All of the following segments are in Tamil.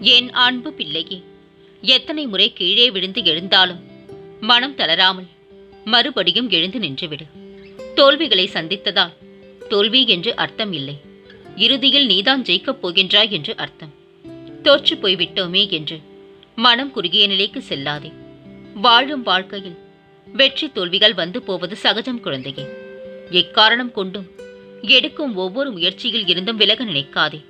என் அன்பு பிள்ளையே? எத்தனை முறை கீழே விழுந்து எழுந்தாலும் மனம் தளராமல் மறுபடியும் எழுந்து நின்றுவிடு. தோல்விகளை சந்தித்ததால் தோல்வி என்று அர்த்தம் இல்லை. இறுதியில் நீதான் ஜெயிக்கப் போகின்றாய் என்று அர்த்தம். தோற்று போய்விட்டோமே என்று மனம் குறுகிய நிலைக்கு செல்லாதே. வாழும் வாழ்க்கையில் வெற்றி தோல்விகள் வந்து போவது சகஜம் குழந்தையே. எக்காரணம் கொண்டும் எடுக்கும் ஒவ்வொரு முயற்சியில் இருந்தும் விலக நினைக்காதே.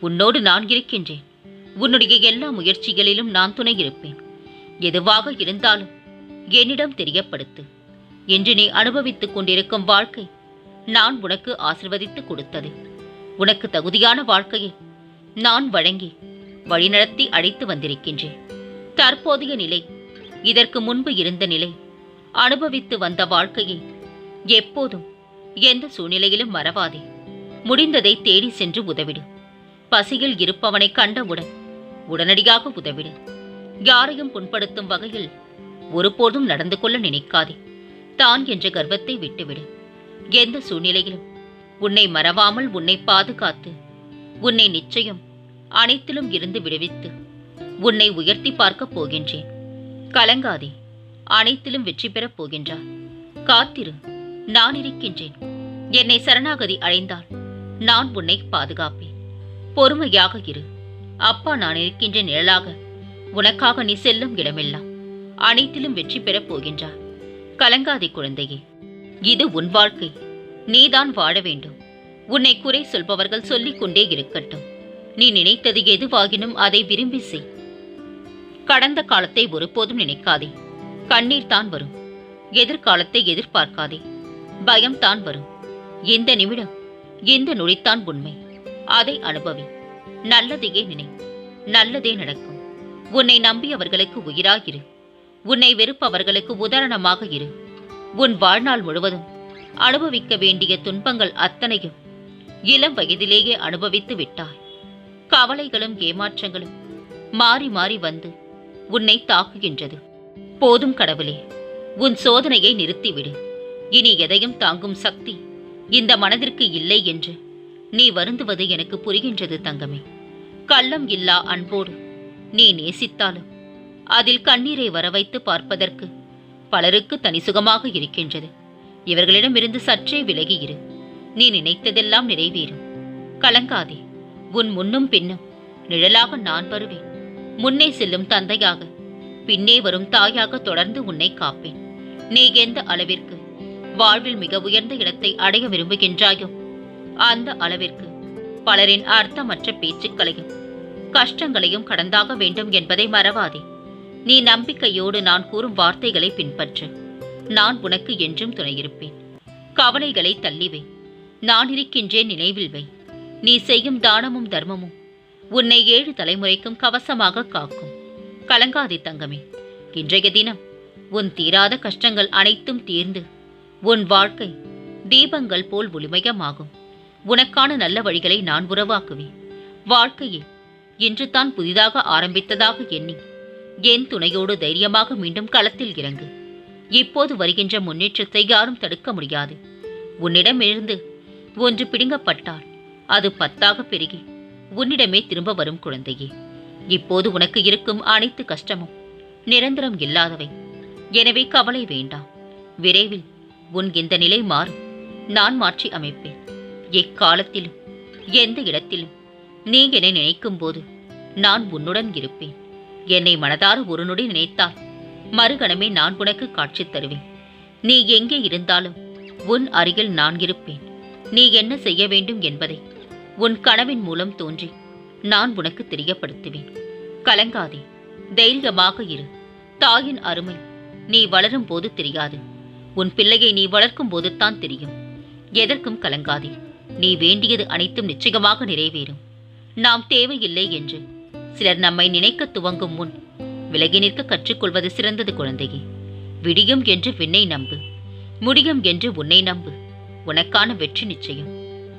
உன்னோடு நான் இருக்கின்றேன். உன்னுடைய எல்லா முயற்சிகளிலும் நான் துணை இருப்பேன் எதுவாக இருந்தாலும் என்னிடம் தெரியப்படுத்து. என்று நீ அனுபவித்துக் கொண்டிருக்கும் வாழ்க்கை நான் உனக்கு ஆசிர்வதித்து கொடுத்தது. உனக்கு தகுதியான வாழ்க்கையை நான் வழங்கி வழிநடத்தி அழைத்து வந்திருக்கின்றேன். தற்போதைய நிலை இதற்கு முன்பு இருந்த நிலை அனுபவித்து வந்த வாழ்க்கையை எப்போதும் எந்த சூழ்நிலையிலும் மறவாதே. முடிந்ததை தேடி சென்று உதவிடு. பசியில் இருப்பவனை கண்டவுடன் உடனடியாக உதவிடு. யாரையும் புண்படுத்தும் வகையில் ஒருபோதும் நடந்து கொள்ள நினைக்காதே. தான் என்ற கர்வத்தை விட்டுவிடு. எந்த சூழ்நிலையிலும் உன்னை மறவாமல் உன்னை பாதுகாத்து உன்னை நிச்சயம் அனைத்திலும் இருந்து விடுவித்து உன்னை உயர்த்தி பார்க்கப் போகின்றேன். கலங்காதே. அனைத்திலும் வெற்றி பெறப் போகின்றார் காத்திரு. நான் இருக்கின்றேன். என்னை சரணாகதி அடைந்தால் நான் உன்னை பாதுகாப்பேன். பொறுமையாக இரு. அப்பா நான் இருக்கின்ற நிழலாக. உனக்காக நீ செல்லும் இடமெல்லாம் அனைத்திலும் வெற்றி பெறப் போகின்றார் கலங்காதே குழந்தையே. இது உன் வாழ்க்கை. நீதான் வாழ வேண்டும். உன்னை குறை சொல்பவர்கள் சொல்லிக் கொண்டே இருக்கட்டும். நீ நினைத்தது எதுவாகினும் அதை விரும்பி செய். கடந்த காலத்தை ஒருபோதும் நினைக்காதே. கண்ணீர் தான் வரும். எதிர்காலத்தை எதிர்பார்க்காதே. பயம் தான் வரும். இந்த நிமிடம் இந்த நொடித்தான் உண்மை. அதை அனுபவி. நல்லதையே நினை. நல்லதே நடக்கும். உன்னை நம்பியவர்களுக்கு உயிராயிரு. உன்னை வெறுப்பவர்களுக்கு உதாரணமாக இரு. உன் வாழ்நாள் முழுவதும் அனுபவிக்க வேண்டிய துன்பங்கள் அத்தனையும் இளம் வயதிலேயே அனுபவித்து விட்டாய். கவலைகளும் ஏமாற்றங்களும் மாறி மாறி வந்து உன்னை தாக்குகின்றது. போதும் கடவுளே உன் சோதனையை நிறுத்திவிடு. இனி எதையும் தாங்கும் சக்தி இந்த மனதிற்கு இல்லை என்று நீ வருந்துவது எனக்கு புரிகின்றது தங்கமே. கள்ளம் இல்லா அன்போடு நீ நேசித்தாலும் அதில் கண்ணீரை வரவைத்து பார்ப்பதற்கு பலருக்கு தனி சுகமாக இருக்கின்றது. இவர்களிடமிருந்து சற்றே விலகி இரு. நீ நினைத்ததெல்லாம் நிறைவேறும். கலங்காதே உன் முன்னும் பின்னும் நிழலாக நான் வருவேன். முன்னே செல்லும் தந்தையாக பின்னே வரும் தாயாக தொடர்ந்து உன்னை காப்பேன். நீ எந்த அளவிற்கு வாழ்வில் மிக உயர்ந்த இடத்தை அடைய விரும்புகின்றாயோ அந்த அளவிற்கு பலரின் அர்த்தமற்ற பேச்சுக்களையும் கஷ்டங்களையும் கடந்தாக வேண்டும் என்பதை மறவாதே. நீ நம்பிக்கையோடு நான் கூறும் வார்த்தைகளை பின்பற்று. நான் உனக்கு என்றும் துணையிருப்பேன். கவலைகளை தள்ளிவை நான் இருக்கின்றேன் நினைவில் வை. நீ செய்யும் தானமும் தர்மமும் உன்னை ஏழு தலைமுறைக்கும் கவசமாக காக்கும். கலங்காதே தங்கமே. இன்றைய தினம் உன் தீராத கஷ்டங்கள் அனைத்தும் தீர்ந்து உன் வாழ்க்கை தீபங்கள் போல் ஒளிமயமாகும். உனக்கான நல்ல வழிகளை நான் உறவாக்குவேன். வாழ்க்கையை இன்று தான் புதிதாக ஆரம்பித்ததாக எண்ணி என் துணையோடு தைரியமாக மீண்டும் களத்தில் இறங்கு. இப்போது வருகின்ற முன்னேற்றத்தை யாரும் தடுக்க முடியாது. உன்னிடமிருந்து ஒன்று பிடுங்கப்பட்டால் அது பத்தாக பெருகி உன்னிடமே திரும்ப வரும் குழந்தையே. இப்போது உனக்கு இருக்கும் அனைத்து கஷ்டமும் நிரந்தரம் இல்லாதவை. எனவே கவலை வேண்டாம். விரைவில் உன் இந்த நிலை மாறும். நான் மாற்றி அமைப்பேன். எக்காலத்திலும் எந்த இடத்திலும் நீ என்னை நினைக்கும் போது நான் உன்னுடன் இருப்பேன். என்னை மனதார ஒரு நொடி நினைத்தால் மறுகணமே நான் உனக்கு காட்சி தருவேன். நீ எங்கே இருந்தாலும் உன் அருகில் நான் இருப்பேன். நீ என்ன செய்ய வேண்டும் என்பதை உன் கனவின் மூலம் தோன்றி நான் உனக்கு தெரியப்படுத்துவேன். கலங்காதே தைரியமாக இரு. தாயின் அருமை நீ வளரும் போது தெரியாது. உன் பிள்ளையை நீ வளர்க்கும் போது தான் தெரியும். எதற்கும் கலங்காதே. நீ வேண்டியது அனைத்தும் நிச்சயமாக நிறைவேறும். நாம் தேவையில்லை என்று. சிலர் நம்மை நினைக்க துவங்கும் முன் விலகி நிற்க கற்றுக்கொள்வது சிறந்தது குழந்தையே. விடியும் என்று விண்ணை நம்பு. முடியும் என்று உன்னை நம்பு. உனக்கான வெற்றி நிச்சயம்.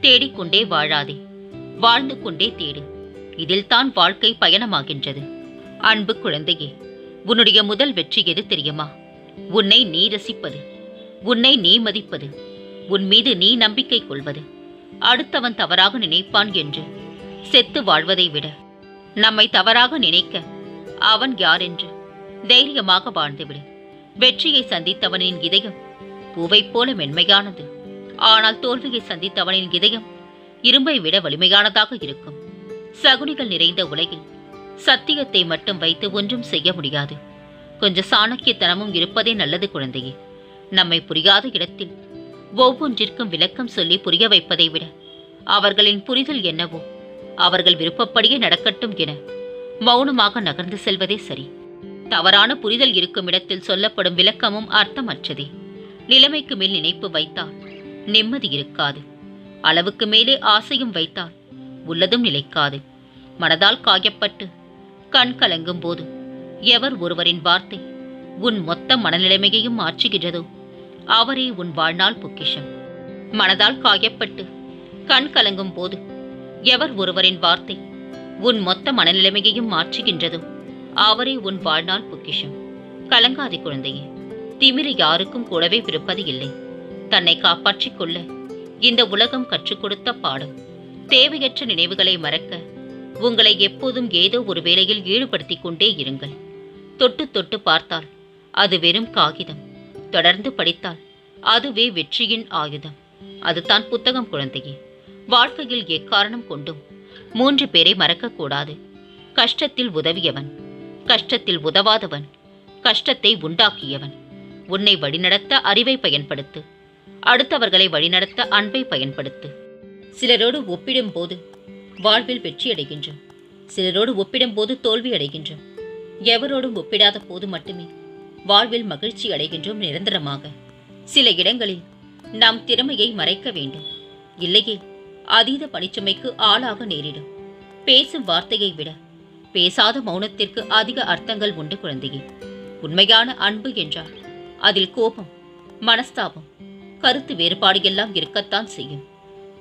தேடிக்கொண்டே வாழாதே. வாழ்ந்து கொண்டே தேடு. இதில் தான் வாழ்க்கை பயணமாகின்றது. அன்பு குழந்தையே உன்னுடைய முதல் வெற்றி எது தெரியுமா? உன்னை நீ ரசிப்பது. உன்னை நீ மதிப்பது. உன் மீது நீ நம்பிக்கை கொள்வது. அடுத்தவன் தவறாக நினைப்பான் என்று. செத்து வாழ்வதை விட நம்மை தவறாக நினைக்க அவன் யார் என்று தைரியமாக வாழ்ந்துவிடு. வெற்றியை சந்தித்தவனின் இதயம் பூவைப் போல மென்மையானது. ஆனால் தோல்வியை சந்தித்தவனின் இதயம் இரும்பை விட வலிமையானதாக இருக்கும். சகுனிகள் நிறைந்த உலகில் சத்தியத்தை மட்டும் வைத்து ஒன்றும் செய்ய முடியாது. கொஞ்சம் சாணக்கியத்தனமும் இருப்பதே நல்லது குழந்தையே. நம்மை புரியாத இடத்தில் ஒவ்வொன்றிற்கும் விளக்கம் சொல்லி புரிய வைப்பதை விட அவர்களின் புரிதல் என்னவோ அவர்கள் விருப்பப்படியே நடக்கட்டும் என மௌனமாக நகர்ந்து செல்வதே சரி. தவறான புரிதல் இருக்கும் இடத்தில் சொல்லப்படும் விளக்கமும் அர்த்தமற்றதே. நிலைமைக்கு மேல் நினைப்பு வைத்தால் நிம்மதி இருக்காது. அளவுக்கு மேலே ஆசையும் வைத்தால் உள்ளதும் நிலைக்காது. மனதால் காயப்பட்டு கண் கலங்கும் போது எவர் ஒருவரின் வார்த்தை உன் மொத்த மனநிலைமையையும் மாற்றுகிறதோ அவரே உன் வாழ்நாள் பொக்கிஷம். மனதால் காயப்பட்டு கண் கலங்கும் போது எவர் ஒருவரின் வார்த்தை உன் மொத்த மனநிலைமையையும் மாற்றுகின்றதோ அவரே உன் வாழ்நாள் பொக்கிஷம். கலங்காதி குழந்தையே திமிரு யாருக்கும் கூடவே விருப்பது இல்லை. தன்னை காப்பாற்றிக் கொள்ள இந்த உலகம் கற்றுக் கொடுத்த பாடம். தேவையற்ற நினைவுகளை மறக்க உங்களை எப்போதும் ஏதோ ஒரு வேலையில் ஈடுபடுத்திக் கொண்டே இருங்கள். தொட்டு தொட்டு பார்த்தால் அது வெறும் காகிதம். தொடர்ந்து படித்தால் அதுவே வெற்றியின் ஆயுதம். அதுதான் புத்தகம் குழந்தையே. வாழ்க்கையில் எக்காரணம் கொண்டும் மூன்று பேரை மறக்கக்கூடாது. கஷ்டத்தில் உதவியவன் கஷ்டத்தில் உதவாதவன் கஷ்டத்தை உண்டாக்கியவன். உன்னை வழிநடத்த அறிவை பயன்படுத்து. அடுத்தவர்களை வழிநடத்த அன்பை பயன்படுத்து. சிலரோடு ஒப்பிடும்போது வாழ்வில் வெற்றி அடைகின்றோம். சிலரோடு ஒப்பிடும்போது தோல்வி அடைகின்றோம். எவரோடும் ஒப்பிடாத போது மட்டுமே வாழ்வில் மகிழ்ச்சி அடைகின்றோம் நிரந்தரமாக. சில இடங்களில் நாம் திறமையை மறைக்க வேண்டும். இல்லையே அதீத பணிச்சுமைக்கு ஆளாக நேரிடும். பேசும் வார்த்தையை விட பேசாத மௌனத்திற்கு அதிக அர்த்தங்கள் உண்டு குழந்தையே. உண்மையான அன்பு என்றால் அதில் கோபம் மனஸ்தாபம் கருத்து வேறுபாடு எல்லாம் இருக்கத்தான் செய்யும்.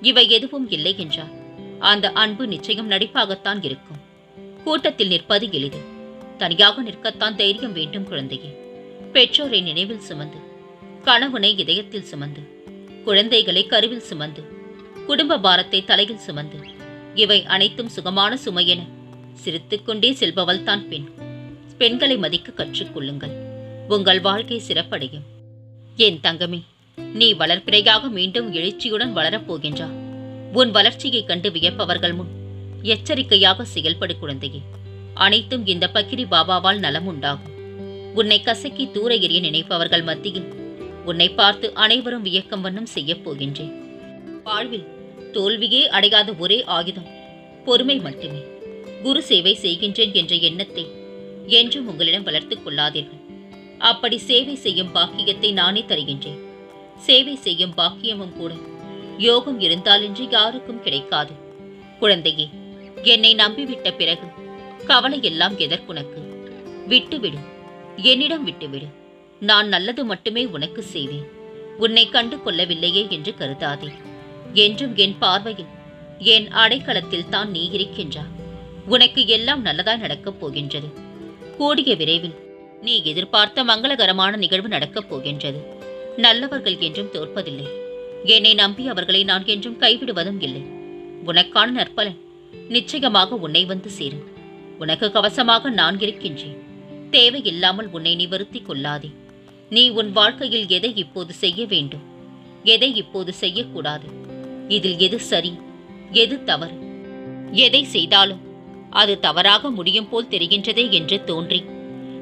இவை எதுவும் இல்லை என்றால் அந்த அன்பு நிச்சயம் நடிப்பாகத்தான் இருக்கும். கூட்டத்தில் நிற்பது எளிது. தனியாக நிற்கத்தான் தைரியம் வேண்டும் குழந்தையே. பெற்றோரை நினைவில் சுமந்து கணவனை இதயத்தில் சுமந்து குழந்தைகளை கருவில் சுமந்து குடும்ப பாரத்தை தலையில் சுமந்து இவை அனைத்தும் சுகமான சுமையென சிரித்துக்கொண்டே செல்பவள் தான் பெண். பெண்களை மதிக்க கற்றுக்கொள்ளுங்கள் உங்கள் வாழ்க்கை சிறப்படையும். என் தங்கமே நீ வளர்ப்பிறையாக மீண்டும் எழுச்சியுடன் வளரப் போகின்றா. உன் வளர்ச்சியைக் கண்டு வியப்பவர்கள் முன் எச்சரிக்கையாக செயல்படு குழந்தையே. அனைத்தும் இந்த பக்கிரி பாபாவால் நலம் உண்டாகும் உன்னை கசக்கி தூர எறிய நினைப்பவர்கள் மத்தியில் உன்னை பார்த்து அனைவரும் வியக்கம் வண்ணம் செய்யப் போகின்றேன். வாழ்வில் தோல்வியே அடையாத ஒரே ஆயுதம் பொறுமை மட்டுமே. குரு சேவை செய்கின்றேன் என்ற எண்ணத்தை என்றும் உங்களிடம் வளர்த்துக் கொள்ளாதீர்கள். அப்படி சேவை செய்யும் பாக்கியத்தை நானே தருகின்றேன். சேவை செய்யும் பாக்கியமும் கூட யோகம் இருந்தாலின்றி யாருக்கும் கிடைக்காது. குழந்தையே என்னை நம்பிவிட்ட பிறகு கவலை எல்லாம் எதற்குனக்கு? விட்டுவிடும் என்னிடம் விட்டுவிடு. நான் நல்லது மட்டுமே உனக்கு செய்வேன். உன்னை கண்டு கொள்ளவில்லையே என்று கருதாதே. என்றும் என் பார்வையில் என் அடைக்கலத்தில் தான் நீ இருக்கின்றாய். உனக்கு எல்லாம் நல்லதாய் நடக்கப் போகின்றது. கூடிய விரைவில் நீ எதிர்பார்த்த மங்களகரமான நிகழ்வு நடக்கப் போகின்றது. நல்லவர்கள் என்றும் தோற்பதில்லை. என்னை நம்பி அவர்களை நான் என்றும் கைவிடுவதும் இல்லை. உனக்கான நற்பலன் நிச்சயமாக உன்னை வந்து சேரும். உனக்கு கவசமாக நான் இருக்கின்றேன். தேவையில்லாமல் உன்னை நிவர்த்தி கொள்ளாதே. நீ உன் வாழ்க்கையில் எதை இப்போது செய்ய வேண்டும்? எதை இப்போது செய்யக்கூடாது? இதில் எது சரி? எது தவறு? எதை செய்தாலும் அது தவறாக முடியும் போல் தெரிகின்றதே என்று தோன்றி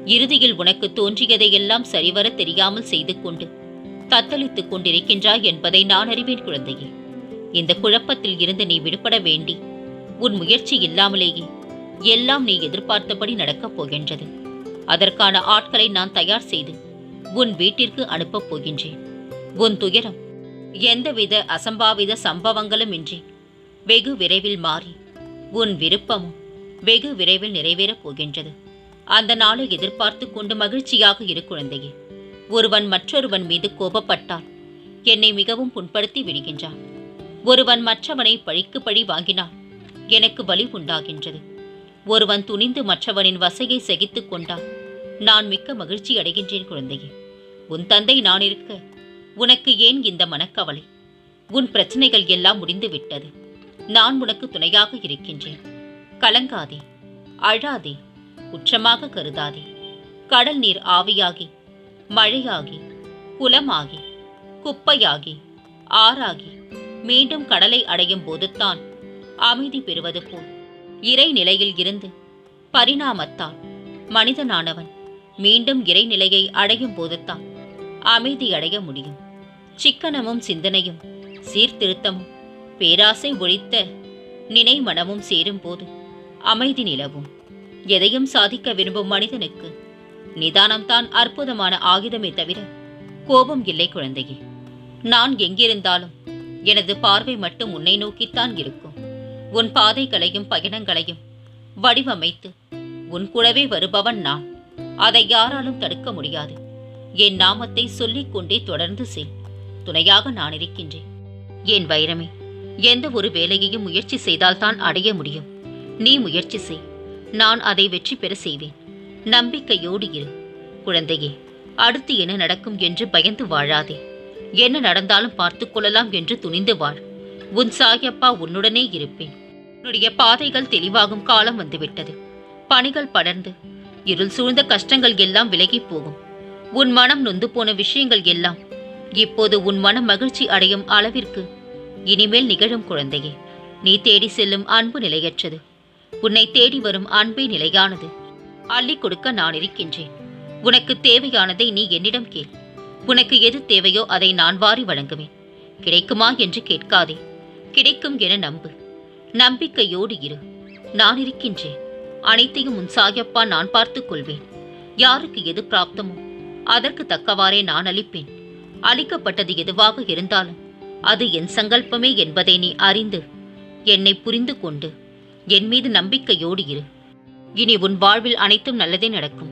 இறுதியில் உனக்கு தோன்றியதையெல்லாம் சரிவர தெரியாமல் செய்து கொண்டு தத்தளித்துக் கொண்டிருக்கின்றாய் என்பதை நான் அறிவேன் குழந்தையே. இந்த குழப்பத்தில் இருந்து நீ விடுபட வேண்டி உன் முயற்சி இல்லாமலேயே எல்லாம் நீ எதிர்பார்த்தபடி நடக்கப் போகின்றது. அதற்கான ஆட்களை நான் தயார் செய்து உன் வீட்டிற்கு அனுப்பப் போகின்றேன். உன் துயரம் எந்தவித அசம்பாவித சம்பவங்களும் இன்றி வெகு விரைவில் மாறி உன் விருப்பமும் வெகு விரைவில் நிறைவேறப் போகின்றது. அந்த நாளை எதிர்பார்த்து கொண்டு மகிழ்ச்சியாக இரு குழந்தையே. ஒருவன் மற்றொருவன் மீது கோபப்பட்டால் என்னை மிகவும் புண்படுத்தி விடுகின்றான். ஒருவன் மற்றவனை பழிக்கு பழி வாங்கினால் எனக்கு வலி உண்டாகின்றது. ஒருவன் துணிந்து மற்றவனின் வசையை சகித்துக் கொண்டான். நான் மிக்க மகிழ்ச்சி அடைகின்றேன் குழந்தையே. உன் தந்தை நான் இருக்க உனக்கு ஏன் இந்த மனக்கவலை? உன் பிரச்சனைகள் எல்லாம் முடிந்து விட்டது. நான் உனக்கு துணையாக இருக்கின்றேன். கலங்காதே அழாதே குற்றமாக கருதாதே. கடல் நீர் ஆவியாகி மழையாகி குலமாகி குப்பையாகி ஆறாகி மீண்டும் கடலை அடையும் போதுதான் அமைதி பெறுவது போல். இறைநிலையில் இருந்து பரிணாமத்தால் மனிதனானவன் மீண்டும் இறைநிலையை அடையும் போதுதான் அமைதி அடைய முடியும். சிக்கனமும் சிந்தனையும் சீர்திருத்தமும் பேராசை ஒழித்த நினைமனமும் சேரும்போது அமைதி நிலவும். எதையும் சாதிக்க விரும்பும் மனிதனுக்கு நிதானம்தான் அற்புதமான ஆயுதமே தவிர கோபம் இல்லை குழந்தையே. நான் எங்கிருந்தாலும் எனது பார்வை மட்டும் உன்னை நோக்கித்தான் இருக்கும். உன் பாதைகளையும் பயணங்களையும் வடிவமைத்து உன் கூடவே வருபவன் நான். அதை யாராலும் தடுக்க முடியாது. என் நாமத்தை சொல்லிக் கொண்டே தொடர்ந்து செய் துணையாக நான் இருக்கின்றேன். என் வைரமே எந்த ஒரு வேலையையும் முயற்சி செய்தால்தான் அடைய முடியும். நீ முயற்சி செய். நான் அதை வெற்றி பெற செய்வேன். நம்பிக்கையோடு இரு. குழந்தையே அடுத்து என்ன நடக்கும் என்று பயந்து வாழாதே. என்ன நடந்தாலும் பார்த்துக் கொள்ளலாம் என்று துணிந்து வாழ். உன் சாயப்பா உன்னுடனே இருப்பேன். உன்னுடைய பாதைகள் தெளிவாகும் காலம் வந்துவிட்டது. பணிகள் படர்ந்து இருள் சூழ்ந்த கஷ்டங்கள் எல்லாம் விலகிப் போகும். உன் மனம் நொந்து போன விஷயங்கள் எல்லாம் இப்போது உன் மனம் மகிழ்ச்சி அடையும் அளவிற்கு இனிமேல் நிகழும் குழந்தையே. நீ தேடி செல்லும் அன்பு நிலையற்றது. உன்னை தேடி வரும் அன்பே நிலையானது. அள்ளி கொடுக்க நான் இருக்கின்றேன். உனக்கு தேவையானதை நீ என்னிடம் கேள். உனக்கு எது தேவையோ அதை நான் வாரி வழங்குவேன். கிடைக்குமா என்று கேட்காதே. கிடைக்கும் என நம்பு. நம்பிக்கையோடு இரு. நான் இருக்கின்றேன். அனைத்தையும் உன் சாயப்பா நான் பார்த்துக் கொள்வேன். யாருக்கு எது பிராப்தமோ அதற்கு தக்கவாறே நான் அளிப்பேன். அளிக்கப்பட்டது எதுவாக இருந்தாலும் அது என் சங்கல்பமே என்பதை நீ அறிந்து என்னை புரிந்து கொண்டு என் மீது நம்பிக்கையோடு இரு. இனி உன் வாழ்வில் அனைத்தும் நல்லதே நடக்கும்.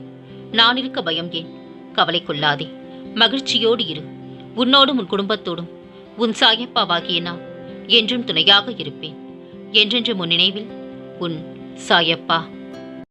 நான் இருக்க பயம் ஏன்? கவலை கொள்ளாதே. மகிழ்ச்சியோடு இரு. உன்னோடும் உன் குடும்பத்தோடும் உன் சாயப்பாவாகிய நான் என்றும் துணையாக இருப்பேன். என்றென்று முன் நினைவில்? உன் சாயப்பா.